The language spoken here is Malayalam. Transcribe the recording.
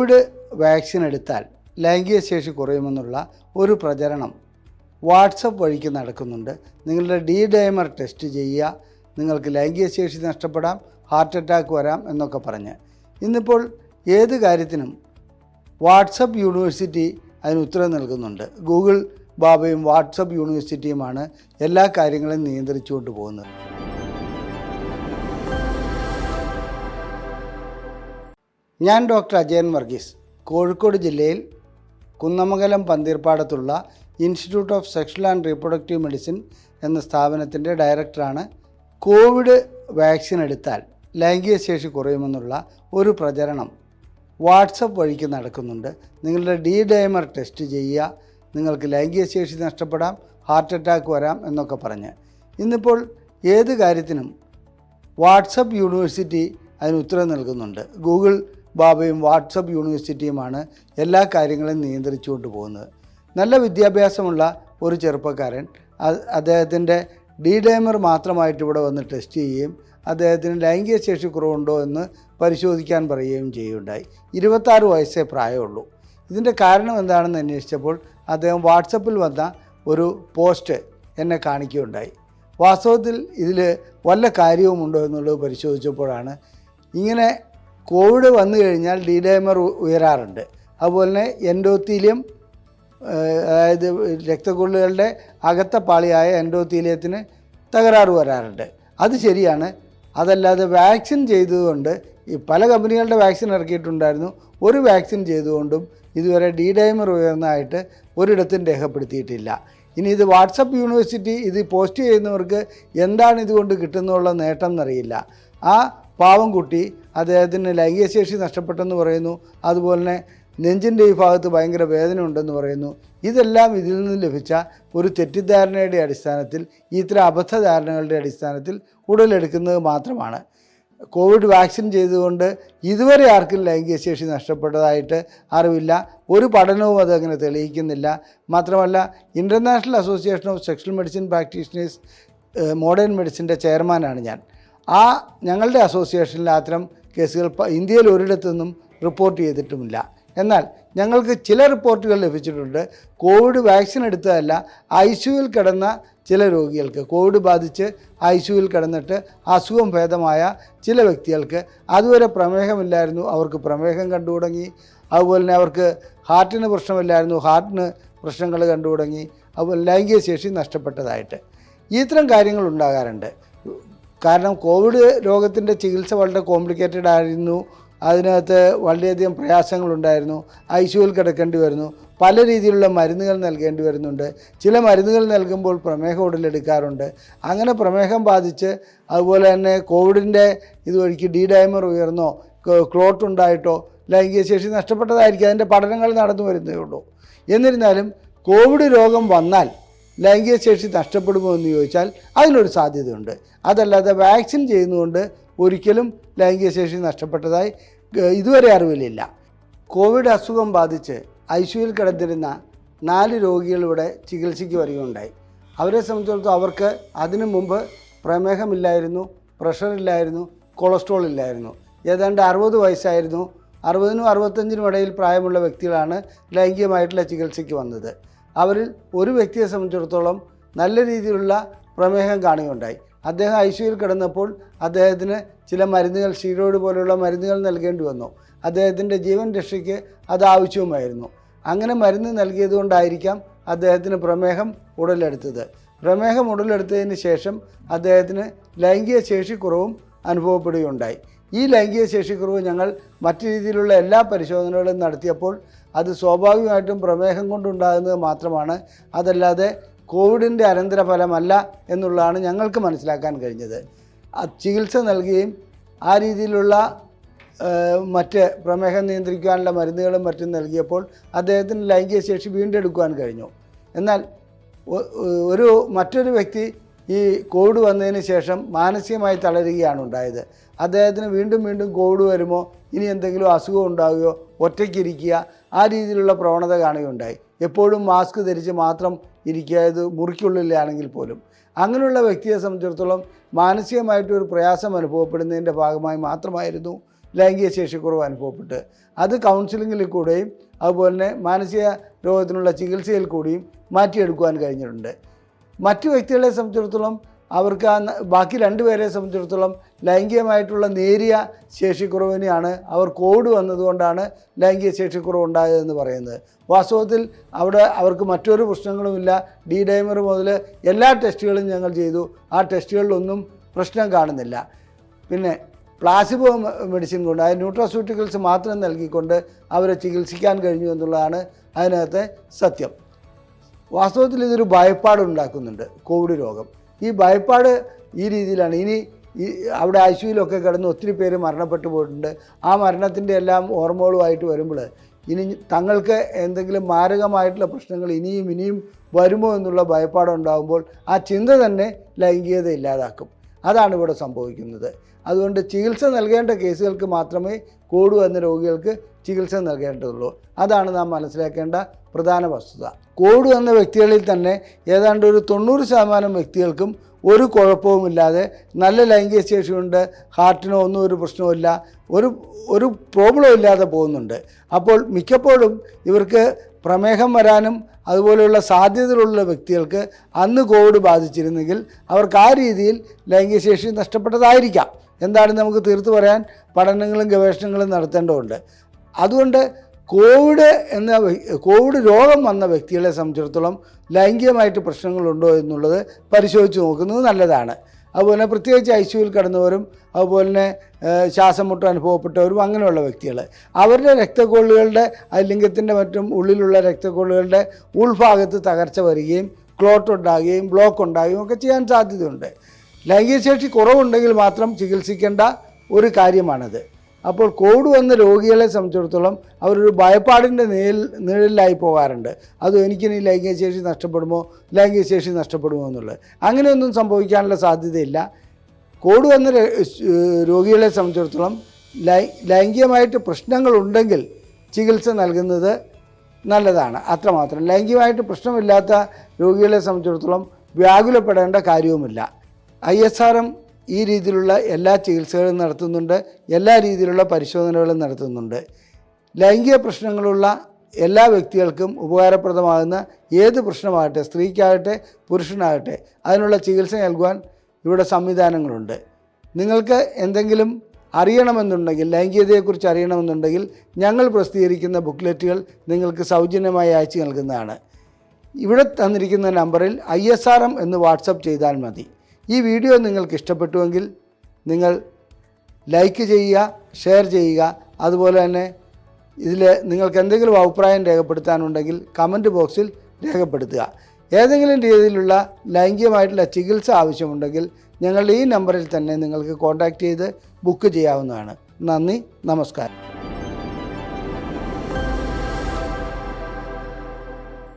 കോവിഡ് വാക്സിൻ എടുത്താൽ ലൈംഗിക ശേഷി കുറയുമെന്നുള്ള ഒരു പ്രചരണം വാട്സപ്പ് വഴിക്ക് നടക്കുന്നുണ്ട്. നിങ്ങളുടെ ഡി ഡൈമർ ടെസ്റ്റ് ചെയ്യുക. നിങ്ങൾക്ക് ലൈംഗിക ശേഷി നഷ്ടപ്പെടാം ഹാർട്ട് അറ്റാക്ക് വരാം എന്നൊക്കെ പറഞ്ഞ്. ഇന്നിപ്പോൾ ഏത് കാര്യത്തിനും വാട്സപ്പ് യൂണിവേഴ്സിറ്റി അതിന് ഉത്തരം നൽകുന്നുണ്ട്. ഗൂഗിൾ ബാബയും വാട്സപ്പ് യൂണിവേഴ്സിറ്റിയുമാണ് എല്ലാ കാര്യങ്ങളും നിയന്ത്രിച്ചുകൊണ്ട് പോകുന്നത്. ഞാൻ ഡോക്ടർ അജയൻ വർഗീസ് കോഴിക്കോട് ജില്ലയിൽ Kunnamangalam പന്തീർപ്പാടത്തുള്ള institute of sexual and reproductive medicine എന്ന സ്ഥാപനത്തിന്റെ ഡയറക്ടറാണ് കോവിഡ് വാക്സിൻ എടുത്താൽ ലൈംഗിക ശേഷി കുറയുമെന്നുള്ള ഒരു പ്രചരണം വാട്സപ്പ് വഴിക്ക് നടക്കുന്നുണ്ട്. നിങ്ങളുടെ ഡി ഡൈമർ ടെസ്റ്റ് ചെയ്യുക നിങ്ങൾക്ക് ലൈംഗിക ശേഷി നഷ്ടപ്പെടാം ഹാർട്ട് അറ്റാക്ക് വരാം എന്നൊക്കെ പറഞ്ഞ്. ഇന്നിപ്പോൾ ഏത് കാര്യത്തിനും വാട്സപ്പ് യൂണിവേഴ്സിറ്റി അതിന് ഉത്തരം നൽകുന്നുണ്ട്. ഗൂഗിൾ ബാബയും വാട്സപ്പ് യൂണിവേഴ്സിറ്റിയുമാണ് എല്ലാ കാര്യങ്ങളും നിയന്ത്രിച്ചുകൊണ്ട് പോകുന്നത്. നല്ല വിദ്യാഭ്യാസമുള്ള ഒരു ചെറുപ്പക്കാരൻ. അദ്ദേഹത്തിന്റെ ഡി ഡൈമർ മാത്രമായിട്ട് ഇവിടെ വന്ന് ടെസ്റ്റ് ചെയ്യുകയും അദ്ദേഹത്തിന് ലൈംഗിക ശേഷി കുറവുണ്ടോ എന്ന് പരിശോധിക്കാൻ പറയുകയും ചെയ്യുകയുണ്ടായി. ഇരുപത്താറ് വയസ്സേ പ്രായമുള്ളൂ. ഇതിന്റെ കാരണം എന്താണെന്ന് അന്വേഷിച്ചപ്പോൾ അദ്ദേഹം വാട്സപ്പിൽ വന്ന ഒരു പോസ്റ്റ് എന്നെ കാണിക്കുകയുണ്ടായി. വാസ്തവത്തിൽ ഇതിൽ വല്ല കാര്യവുമുണ്ടോ എന്നുള്ളത് പരിശോധിച്ചപ്പോഴാണ് ഇങ്ങനെ കോവിഡ് വന്നു കഴിഞ്ഞാൽ ഡി ഉയരാറുണ്ട്. അതുപോലെ തന്നെ എൻഡോത്തീലിയം അതായത് രക്തക്കുള്ളുകളുടെ അകത്ത പാളിയായ എൻഡോത്തീലിയത്തിന് തകരാറ് വരാറുണ്ട്. അത് ശരിയാണ്. അതല്ലാതെ വാക്സിൻ ചെയ്തതുകൊണ്ട് ഈ പല കമ്പനികളുടെ വാക്സിൻ ഇറക്കിയിട്ടുണ്ടായിരുന്നു. ഒരു വാക്സിൻ ചെയ്തുകൊണ്ടും ഇതുവരെ ഡി ഡൈമർ ഉയർന്നതായിട്ട് ഒരിടത്തും രേഖപ്പെടുത്തിയിട്ടില്ല. ഇനി ഇത് വാട്സപ്പ് യൂണിവേഴ്സിറ്റി ഇത് പോസ്റ്റ് ചെയ്യുന്നവർക്ക് എന്താണ് ഇതുകൊണ്ട് കിട്ടുന്നുള്ള നേട്ടം എന്നറിയില്ല. ആ പാവം കുട്ടി അദ്ദേഹത്തിന് ലൈംഗിക ശേഷി നഷ്ടപ്പെട്ടെന്ന് പറയുന്നു. അതുപോലെ തന്നെ നെഞ്ചിന്റെ ഈ ഭാഗത്ത് ഭയങ്കര വേദന ഉണ്ടെന്ന് പറയുന്നു. ഇതെല്ലാം ഇതിൽ നിന്ന് ലഭിച്ച ഒരു തെറ്റിദ്ധാരണയുടെ അടിസ്ഥാനത്തിൽ ഇത്തരം അബദ്ധധാരണകളുടെ അടിസ്ഥാനത്തിൽ ഉടലെടുക്കുന്നത് മാത്രമാണ്. കോവിഡ് വാക്സിൻ ചെയ്തുകൊണ്ട് ഇതുവരെ ആർക്കും ലൈംഗിക ശേഷി നഷ്ടപ്പെട്ടതായിട്ട് അറിവില്ല. ഒരു പഠനവും അതങ്ങനെ തെളിയിക്കുന്നില്ല. മാത്രമല്ല international association of sexual medicine practitioners modern മെഡിസിന്റെ ചെയർമാനാണ് ഞാൻ. ആ ഞങ്ങളുടെ അസോസിയേഷനിൽ അത്തരം കേസുകൾ ഇന്ത്യയിൽ ഒരിടത്തുനിന്നും റിപ്പോർട്ട് ചെയ്തിട്ടുമില്ല. എന്നാൽ ഞങ്ങൾക്ക് ചില റിപ്പോർട്ടുകൾ ലഭിച്ചിട്ടുണ്ട്. കോവിഡ് വാക്സിൻ എടുത്തതല്ല ഐ സിയുവിൽ കിടന്ന ചില രോഗികൾക്ക് കോവിഡ് ബാധിച്ച് ഐ സിയുവിൽ കിടന്നിട്ട് അസുഖം ഭേദമായ ചില വ്യക്തികൾക്ക് അതുവരെ പ്രമേഹമില്ലായിരുന്നു. അവർക്ക് പ്രമേഹം കണ്ടു തുടങ്ങി. അതുപോലെ തന്നെ അവർക്ക് ഹാർട്ടിന് പ്രശ്നമില്ലായിരുന്നു. ഹാർട്ടിന് പ്രശ്നങ്ങൾ കണ്ടു തുടങ്ങി. അതുപോലെ ലൈംഗിക ശേഷി നഷ്ടപ്പെട്ടതായിട്ട്. ഇത്തരം കാര്യങ്ങൾ ഉണ്ടാകാറുണ്ട്. കാരണം കോവിഡ് രോഗത്തിന്റെ ചികിത്സ വളരെ കോംപ്ലിക്കേറ്റഡ് ആയിരുന്നു. അതിനകത്ത് വളരെയധികം പ്രയാസങ്ങളുണ്ടായിരുന്നു. ഐ സിയുയിൽ കിടക്കേണ്ടി വരുന്നു. പല രീതിയിലുള്ള മരുന്നുകൾ നൽകേണ്ടി വരുന്നുണ്ട്. ചില മരുന്നുകൾ നൽകുമ്പോൾ പ്രമേഹം ഉടലെടുക്കാറുണ്ട്. അങ്ങനെ പ്രമേഹം ബാധിച്ച് അതുപോലെ തന്നെ കോവിഡിന്റെ ഇതുവഴിക്ക് ഡി ഡൈമർ ഉയർന്നോ ക്ലോട്ട് ഉണ്ടായിട്ടോ ലൈംഗിക ശേഷി നഷ്ടപ്പെട്ടതായിരിക്കും. അതിന്റെ പഠനങ്ങൾ നടന്നു വരുന്നേ ഉള്ളൂ. എന്നിരുന്നാലും കോവിഡ് രോഗം വന്നാൽ ലൈംഗിക ശേഷി നഷ്ടപ്പെടുമോ എന്ന് ചോദിച്ചാൽ അതിനൊരു സാധ്യതയുണ്ട്. അതല്ലാതെ വാക്സിൻ ചെയ്യുന്നതുകൊണ്ട് ഒരിക്കലും ലൈംഗിക ശേഷി നഷ്ടപ്പെട്ടതായി ഇതുവരെ അറിവിലില്ല. കോവിഡ് അസുഖം ബാധിച്ച് ഐ സിയുയിൽ കിടന്നിരുന്ന നാല് രോഗികൾ ഇവിടെ ചികിത്സയ്ക്ക് വരികയുണ്ടായി. അവരെ സംബന്ധിച്ചിടത്തോളം അവർക്ക് അതിനു മുമ്പ് പ്രമേഹമില്ലായിരുന്നു പ്രഷറില്ലായിരുന്നു കൊളസ്ട്രോൾ ഇല്ലായിരുന്നു. ഏതാണ്ട് അറുപത് വയസ്സായിരുന്നു. അറുപതിനും അറുപത്തഞ്ചിനും ഇടയിൽ പ്രായമുള്ള വ്യക്തികളാണ് ലൈംഗികമായിട്ടുള്ള ചികിത്സയ്ക്ക് വന്നത്. അവരിൽ ഒരു വ്യക്തിയെ സംബന്ധിച്ചിടത്തോളം നല്ല രീതിയിലുള്ള പ്രമേഹം കാണുകയുണ്ടായി. അദ്ദേഹം ഐ സിയുയിൽ കിടന്നപ്പോൾ അദ്ദേഹത്തിന് ചില മരുന്നുകൾ സ്റ്റീറോയിഡ് പോലുള്ള മരുന്നുകൾ നൽകേണ്ടി വന്നു. അദ്ദേഹത്തിന്റെ ജീവൻ രക്ഷയ്ക്ക് അത് ആവശ്യവുമായിരുന്നു. അങ്ങനെ മരുന്ന് നൽകിയതുകൊണ്ടായിരിക്കാം അദ്ദേഹത്തിന് പ്രമേഹം ഉടലെടുത്തത്. പ്രമേഹം ഉടലെടുത്തതിന് ശേഷം അദ്ദേഹത്തിന് ലൈംഗിക ശേഷിക്കുറവും അനുഭവപ്പെടുകയുണ്ടായി. ഈ ലൈംഗിക ശേഷിക്കുറവ് ഞങ്ങൾ മറ്റു രീതിയിലുള്ള എല്ലാ പരിശോധനകളും നടത്തിയപ്പോൾ അത് സ്വാഭാവികമായിട്ടും പ്രമേഹം കൊണ്ടുണ്ടാകുന്നത് മാത്രമാണ്. അതല്ലാതെ കോവിഡിന്റെ അനന്തരഫലമല്ല എന്നുള്ളതാണ് ഞങ്ങൾക്ക് മനസ്സിലാക്കാൻ കഴിഞ്ഞത്. ചികിത്സ നൽകുകയും ആ രീതിയിലുള്ള മറ്റ് പ്രമേഹം നിയന്ത്രിക്കാനുള്ള മരുന്നുകളും മറ്റും നൽകിയപ്പോൾ അദ്ദേഹത്തിന് ലൈംഗിക ശേഷി വീണ്ടെടുക്കുവാൻ കഴിഞ്ഞു. എന്നാൽ ഒരു മറ്റൊരു വ്യക്തി ഈ കോവിഡ് വന്നതിന് ശേഷം മാനസികമായി തളരുകയാണ് ഉണ്ടായത്. അദ്ദേഹത്തിന് വീണ്ടും വീണ്ടും കോവിഡ് വരുമോ? ഇനി എന്തെങ്കിലും അസുഖം ഉണ്ടാകുകയോ ഒറ്റയ്ക്കിരിക്കുക ആ രീതിയിലുള്ള പ്രവണത കാണുകയുണ്ടായി. എപ്പോഴും മാസ്ക് ധരിച്ച് മാത്രം ഇരിക്കുക ഇത് മുറിക്കുള്ളിലാണെങ്കിൽ പോലും. അങ്ങനെയുള്ള വ്യക്തിയെ സംബന്ധിച്ചിടത്തോളം മാനസികമായിട്ട് ഒരു പ്രയാസം അനുഭവപ്പെടുന്നതിന്റെ ഭാഗമായി മാത്രമായിരുന്നു ലൈംഗിക ശേഷിക്കുറവ് അനുഭവപ്പെട്ട്. അത് കൗൺസിലിങ്ങിൽ കൂടെയും അതുപോലെ തന്നെ മാനസിക രോഗത്തിനുള്ള ചികിത്സയിൽ കൂടിയും മാറ്റിയെടുക്കുവാൻ കഴിഞ്ഞിട്ടുണ്ട്. മറ്റു വ്യക്തികളെ സംബന്ധിച്ചിടത്തോളം അവർക്ക് ആ ബാക്കി രണ്ടുപേരെ സംബന്ധിച്ചിടത്തോളം ലൈംഗികമായിട്ടുള്ള നേരിയ ശേഷിക്കുറവിനെയാണ് അവർ കോഡ് വന്നതുകൊണ്ടാണ് ലൈംഗിക ശേഷിക്കുറവ് ഉണ്ടായതെന്ന് പറയുന്നത്. വാസ്തവത്തിൽ അവിടെ അവർക്ക് മറ്റൊരു പ്രശ്നങ്ങളുമില്ല. ഡി ഡൈമർ മുതൽ എല്ലാ ടെസ്റ്റുകളും ഞങ്ങൾ ചെയ്തു. ആ ടെസ്റ്റുകളിലൊന്നും പ്രശ്നം കാണുന്നില്ല. പിന്നെ പ്ലാസിബോ മെഡിസിൻ കൊണ്ട് അതായത് ന്യൂട്രോസ്യൂട്ടിക്കൽസ് മാത്രം നൽകിക്കൊണ്ട് അവരെ ചികിത്സിക്കാൻ കഴിഞ്ഞു എന്നുള്ളതാണ് അതിനകത്തെ സത്യം. വാസ്തവത്തിൽ ഇതൊരു ഭയപ്പാട് ഉണ്ടാക്കുന്നുണ്ട് കോവിഡ് രോഗം. ഈ ഭയപ്പാട് ഈ രീതിയിലാണ്. ഇനി ഈ അവിടെ ഐ കിടന്ന് ഒത്തിരി പേര് മരണപ്പെട്ടു പോയിട്ടുണ്ട്. ആ മരണത്തിന്റെ എല്ലാം ഓർമ്മകളുമായിട്ട് വരുമ്പോൾ ഇനി തങ്ങൾക്ക് എന്തെങ്കിലും മാരകമായിട്ടുള്ള പ്രശ്നങ്ങൾ ഇനിയും ഇനിയും വരുമോ എന്നുള്ള ഭയപ്പാടുണ്ടാകുമ്പോൾ ആ ചിന്ത തന്നെ ലൈംഗികത ഇല്ലാതാക്കും. അതാണ് ഇവിടെ സംഭവിക്കുന്നത്. അതുകൊണ്ട് ചികിത്സ നൽകേണ്ട കേസുകൾക്ക് മാത്രമേ കോഡ് വന്ന രോഗികൾക്ക് ചികിത്സ നൽകേണ്ടതുള്ളൂ. അതാണ് നാം മനസ്സിലാക്കേണ്ട പ്രധാന വസ്തുത. കോഡ് വന്ന വ്യക്തികളിൽ തന്നെ ഏതാണ്ട് ഒരു തൊണ്ണൂറ് ശതമാനം വ്യക്തികൾക്കും ഒരു കുഴപ്പവുമില്ലാതെ നല്ല ലൈംഗിക ശേഷിയുണ്ട് ഹാർട്ടിനോ ഒന്നും ഒരു പ്രശ്നവുമില്ല ഒരു ഒരു പ്രോബ്ലം ഇല്ലാതെ പോകുന്നുണ്ട്. അപ്പോൾ മിക്കപ്പോഴും ഇവർക്ക് പ്രമേഹം വരാനും അതുപോലെയുള്ള സാധ്യതകളുള്ള വ്യക്തികൾക്ക് അന്ന് കോവിഡ് ബാധിച്ചിരുന്നെങ്കിൽ അവർക്ക് ആ രീതിയിൽ ലൈംഗികശേഷി നഷ്ടപ്പെട്ടതായിരിക്കാം. എന്താണ് നമുക്ക് തീർത്തു പറയാൻ പഠനങ്ങളും ഗവേഷണങ്ങളും നടത്തേണ്ടതുണ്ട്. അതുകൊണ്ട് കോവിഡ് എന്ന കോവിഡ് രോഗം വന്ന വ്യക്തികളെ സംബന്ധിച്ചിടത്തോളം ലൈംഗികമായിട്ട് പ്രശ്നങ്ങളുണ്ടോ എന്നുള്ളത് പരിശോധിച്ച് നോക്കുന്നത് നല്ലതാണ്. അതുപോലെ പ്രത്യേകിച്ച് ഐ സിയുയിൽ കിടന്നവരും അതുപോലെ തന്നെ ശ്വാസം മുട്ട അനുഭവപ്പെട്ടവരും അങ്ങനെയുള്ള വ്യക്തികൾ. അവരുടെ രക്തക്കോളുകളുടെ ലിംഗത്തിന്റെ മറ്റും ഉള്ളിലുള്ള രക്തക്കോളുകളുടെ ഉൾഭാഗത്ത് തകർച്ച വരികയും ക്ലോട്ട് ഉണ്ടാകുകയും ബ്ലോക്ക് ഉണ്ടാകുകയും ഒക്കെ ചെയ്യാൻ സാധ്യതയുണ്ട്. ലൈംഗിക ശേഷി കുറവുണ്ടെങ്കിൽ മാത്രം ചികിത്സിക്കേണ്ട ഒരു കാര്യമാണത്. അപ്പോൾ കോവിഡ് വന്ന രോഗികളെ സംബന്ധിച്ചിടത്തോളം അവരൊരു ഭയപ്പാടിന്റെ നിഴൽ നിഴലിലായി പോകാറുണ്ട്. അത് എനിക്കിനി ലൈംഗിക ശേഷി നഷ്ടപ്പെടുമോ? ലൈംഗിക ശേഷി നഷ്ടപ്പെടുമോ എന്നുള്ളത്. അങ്ങനെയൊന്നും സംഭവിക്കാനുള്ള സാധ്യതയില്ല. കോവിഡ് വന്ന രോഗികളെ സംബന്ധിച്ചിടത്തോളം ലൈംഗികമായിട്ട് പ്രശ്നങ്ങളുണ്ടെങ്കിൽ ചികിത്സ നൽകുന്നത് നല്ലതാണ്. അത്രമാത്രം. ലൈംഗികമായിട്ട് പ്രശ്നമില്ലാത്ത രോഗികളെ സംബന്ധിച്ചിടത്തോളം വ്യാകുലപ്പെടേണ്ട കാര്യവുമില്ല. ഐ എസ് ആർ എം ഈ രീതിയിലുള്ള എല്ലാ ചികിത്സകളും നടത്തുന്നുണ്ട് എല്ലാ രീതിയിലുള്ള പരിശോധനകളും നടത്തുന്നുണ്ട്. ലൈംഗിക പ്രശ്നങ്ങളുള്ള എല്ലാ വ്യക്തികൾക്കും ഉപകാരപ്രദമാകുന്ന ഏത് പ്രശ്നമാകട്ടെ സ്ത്രീക്കാകട്ടെ പുരുഷനാകട്ടെ അതിനുള്ള ചികിത്സ നൽകുവാൻ ഇവിടെ സംവിധാനങ്ങളുണ്ട്. നിങ്ങൾക്ക് എന്തെങ്കിലും അറിയണമെന്നുണ്ടെങ്കിൽ ലൈംഗികതയെക്കുറിച്ച് അറിയണമെന്നുണ്ടെങ്കിൽ ഞങ്ങൾ പ്രസിദ്ധീകരിക്കുന്ന ബുക്ക്ലെറ്റുകൾ നിങ്ങൾക്ക് സൗജന്യമായി അയച്ചു നൽകുന്നതാണ്. ഇവിടെ തന്നിരിക്കുന്ന നമ്പറിൽ ഐ എസ് ആർ എം എന്ന് വാട്സപ്പ് ചെയ്താൽ മതി. ഈ വീഡിയോ നിങ്ങൾക്ക് ഇഷ്ടപ്പെട്ടുവെങ്കിൽ നിങ്ങൾ ലൈക്ക് ചെയ്യുക ഷെയർ ചെയ്യുക. അതുപോലെ തന്നെ ഇതിൽ നിങ്ങൾക്ക് എന്തെങ്കിലും അഭിപ്രായം രേഖപ്പെടുത്താനുണ്ടെങ്കിൽ കമന്റ് ബോക്സിൽ രേഖപ്പെടുത്തുക. ഏതെങ്കിലും രീതിയിലുള്ള ലൈംഗികമായിട്ടുള്ള ചികിത്സ ആവശ്യമുണ്ടെങ്കിൽ ഞങ്ങളുടെ ഈ നമ്പറിൽ തന്നെ നിങ്ങൾക്ക് കോൺടാക്റ്റ് ചെയ്ത് ബുക്ക് ചെയ്യാവുന്നതാണ്. നന്ദി നമസ്കാരം.